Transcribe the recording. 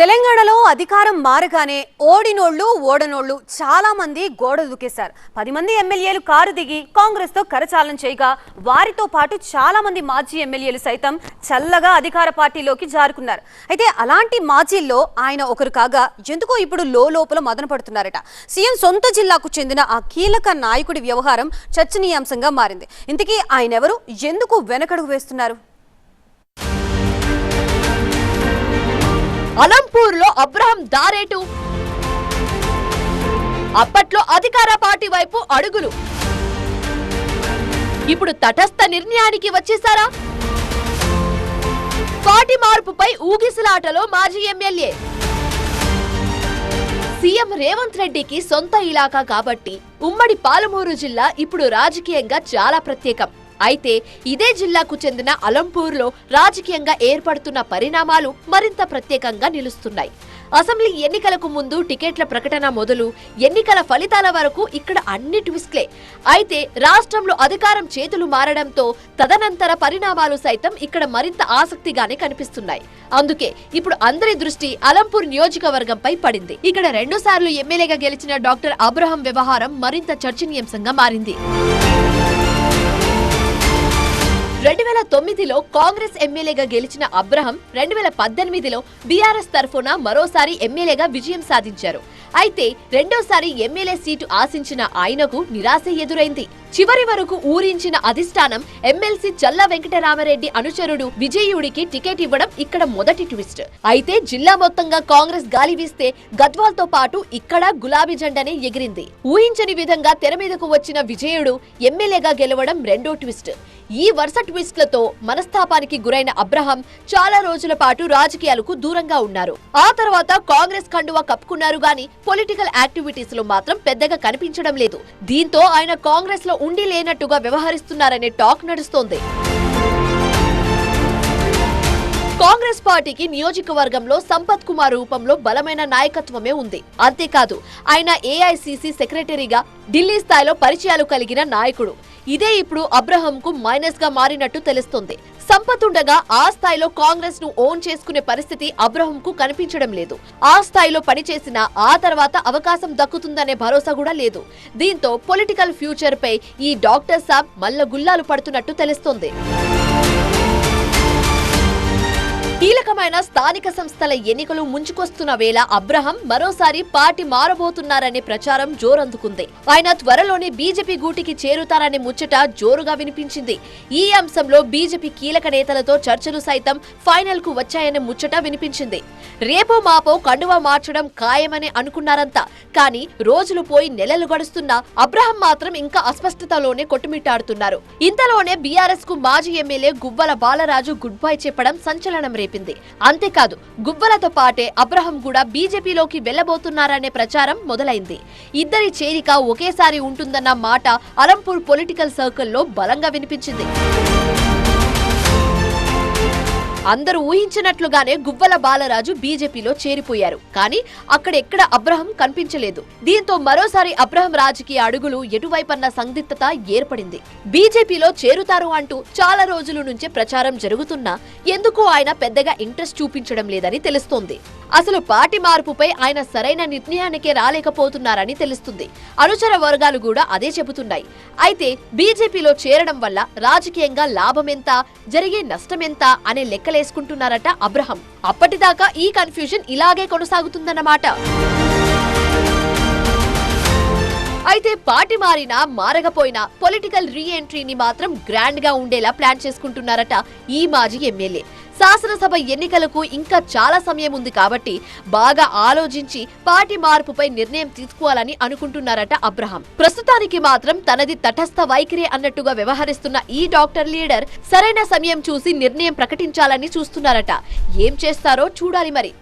తెలంగాణలో అధికారం మారగానే ఓడినోళ్ళు ఓడనోళ్ళు చాలా మంది గోడ దూకేశారు. పది మంది ఎమ్మెల్యేలు కారు దిగి కాంగ్రెస్తో కరచాలనం చేయగా వారితో పాటు చాలా మంది మాజీ ఎమ్మెల్యేలు సైతం చల్లగా అధికార పార్టీలోకి జారుకున్నారు. అయితే అలాంటి మాజీల్లో ఆయన ఒకరు కాగా ఎందుకో ఇప్పుడు లోపల మదన పడుతున్నారట. సీఎం సొంత జిల్లాకు చెందిన ఆ కీలక నాయకుడి వ్యవహారం చర్చనీయాంశంగా మారింది. ఇంతకీ ఆయన ఎవరు? ఎందుకు వెనకడుగు వేస్తున్నారు? అలంపూర్లో అబ్రహం దారేటు. అప్పట్లో అధికార పార్టీ వైపు అడుగులు. ఇప్పుడు తటస్థ నిర్ణయానికి వచ్చేసారా పార్టీ మార్పుపై ఊగిసలాటలో మాజీ ఎమ్మెల్యే. సీఎం రేవంత్ రెడ్డికి సొంత ఇలాకా కాబట్టి ఉమ్మడి పాలమూరు జిల్లా ఇప్పుడు రాజకీయంగా చాలా ప్రత్యేకం. అయితే ఇదే జిల్లాకు చెందిన అలంపూర్లో రాజకీయంగా ఏర్పడుతున్న పరిణామాలు మరింత ప్రత్యేకంగా నిలుస్తున్నాయి. అసెంబ్లీ ఎన్నికలకు ముందు టికెట్ల ప్రకటన మొదలు ఎన్నికల ఫలితాల వరకు ఇక్కడ అన్ని ట్విస్ట్లే. అయితే రాష్ట్రంలో అధికారం చేతులు మారడంతో తదనంతర పరిణామాలు సైతం ఇక్కడ మరింత ఆసక్తిగానే కనిపిస్తున్నాయి. అందుకే ఇప్పుడు అందరి దృష్టి అలంపూర్ నియోజకవర్గంపై పడింది. ఇక్కడ రెండు సార్లు ఎమ్మెల్యేగా గెలిచిన డాక్టర్ అబ్రహం వ్యవహారం మరింత చర్చనీయాంశంగా మారింది. తొమ్మిదిలో కాంగ్రెస్ ఎమ్మెల్యేగా గెలిచిన అబ్రహం రెండు వేల పద్దెనిమిదిలో బీఆర్ఎస్ తరఫున మరోసారి ఎమ్మెల్యేగా విజయం సాధించారు. అయితే రెండోసారి ఎమ్మెల్యే సీటు ఆశించిన ఆయనకు నిరాశ ఎదురైంది. చివరి వరకు ఊరించిన అధిష్టానం ఎమ్మెల్సీ చల్ల వెంకటరామరెడ్డి అనుచరుడు విజయుడికి టికెట్ ఇవ్వడం ఇక్కడ మొదటి ట్విస్ట్. అయితే జిల్లా మొత్తంగా కాంగ్రెస్ గాలి వీస్తే గద్వాల్తో పాటు ఇక్కడ గులాబీ జెండానే ఎగిరింది. ఊహించని విధంగా తెర మీదకు వచ్చిన విజయుడు ఎమ్మెల్యేగా గెలవడం రెండో ట్విస్ట్. ఈ వరుస ట్విస్ట్లతో మనస్తాపానికి గురైన అబ్రహం చాలా రోజుల పాటు రాజకీయాలకు దూరంగా ఉన్నారు. ఆ తర్వాత కాంగ్రెస్ కండువా కప్పుకున్నారు గాని పొలిటికల్ యాక్టివిటీస్లో మాత్రం పెద్దగా కనిపించడం లేదు. దీంతో ఆయన కాంగ్రెస్లో ఉండి లేనట్టుగా వ్యవహరిస్తున్నారనే టాక్ నడుస్తోంది. కాంగ్రెస్ పార్టీకి నియోజకవర్గంలో సంపత్ కుమార్ రూపంలో బలమైన నాయకత్వమే ఉంది. అంతేకాదు ఆయన ఏఐసిసి సెక్రటరీగా ఢిల్లీ స్థాయిలో పరిచయాలు కలిగిన నాయకుడు. ఇదే ఇప్పుడు అబ్రహంకు మైనస్గా మారినట్టు తెలుస్తుంది. సంపత్ ఉండగా ఆ స్థాయిలో కాంగ్రెస్ను ఓన్ చేసుకునే పరిస్థితి అబ్రహంకు కనిపించడం లేదు. ఆ స్థాయిలో పనిచేసిన ఆ తర్వాత అవకాశం దక్కుతుందనే భరోసా కూడా లేదు. దీంతో పొలిటికల్ ఫ్యూచర్ పై ఈ డాక్టర్ సాబ్ మల్ల గుల్లాలు పడుతున్నట్టు తెలుస్తోంది. కీలకమైన స్థానిక సంస్థల ఎన్నికలు ముంచుకొస్తున్న వేళ అబ్రహం మరోసారి పార్టీ మారబోతున్నారనే ప్రచారం జోరందుకుంది. ఆయన త్వరలోనే బీజేపీ గూటికి చేరుతారనే ముచ్చట జోరుగా వినిపించింది. ఈ అంశంలో బీజేపీ కీలక నేతలతో చర్చలు సైతం ఫైనల్కు వచ్చాయనే ముచ్చట వినిపించింది. రేపో మాపో కండువా మార్చడం ఖాయమని అనుకున్నారంతా. కానీ రోజులు పోయి నెలలు గడుస్తున్నా అబ్రహం మాత్రం ఇంకా అస్పష్టతలోనే కొట్టుమిట్టాడుతున్నారు. ఇంతలోనే బీఆర్ఎస్కు మాజీ MLA Guvvala Balaraju good bye చెప్పడం సంచలనం రేపింది. అంతేకాదు గుబ్బలతో పాటే అబ్రహం కూడా బీజేపీలోకి వెళ్ళబోతున్నారనే ప్రచారం మొదలైంది. ఇద్దరి చేరిక ఒకేసారి ఉంటుందన్న మాట అలంపూర్ పొలిటికల్ సర్కిల్లో బలంగా వినిపించింది. అందరూ ఊహించినట్లుగానే గువ్వల బాలరాజు బీజేపీలో చేరిపోయారు. కానీ అక్కడెక్కడ అబ్రహం కనిపించలేదు. దీంతో మరోసారి అబ్రహం రాజకీయ అడుగులు ఎటువైపన్న సందిగ్ధత ఏర్పడింది. బీజేపీలో చేరుతారు అంటూ చాలా రోజుల నుంచే ప్రచారం జరుగుతున్నా ఎందుకో ఆయన పెద్దగా ఇంట్రెస్ట్ చూపించడం లేదని తెలుస్తోంది. అసలు పార్టీ మార్పుపై ఆయన సరైన నిర్ణయానికే రాలేకపోతున్నారని తెలుస్తుంది. అనుచర వర్గాలు కూడా అదే చెబుతున్నాయి. అయితే బీజేపీలో చేరడం వల్ల రాజకీయంగా లాభమెంత జరిగే నష్టమెంత అనే లెక్కలేసుకుంటున్నారట అబ్రహం. అప్పటిదాకా ఈ కన్ఫ్యూజన్ ఇలాగే కొనసాగుతుందన్నమాట. అయితే పార్టీ మారినా మారకపోయినా పొలిటికల్ రీ ఎంట్రీని మాత్రం గ్రాండ్గా ఉండేలా ప్లాన్ చేసుకుంటున్నారట ఈ మాజీ ఎమ్మెల్యే. శాసనసభ ఎన్నికలకు ఇంకా చాలా సమయం ఉంది కాబట్టి బాగా ఆలోచించి పార్టీ మార్పుపై నిర్ణయం తీసుకోవాలని అనుకుంటున్నారట అబ్రహం. ప్రస్తుతానికి మాత్రం తనది తటస్థ వైఖరి అన్నట్టుగా వ్యవహరిస్తున్న ఈ డాక్టర్ లీడర్ సరైన సమయం చూసి నిర్ణయం ప్రకటించాలని చూస్తున్నారట. ఏం చేస్తారో చూడాలి మరి.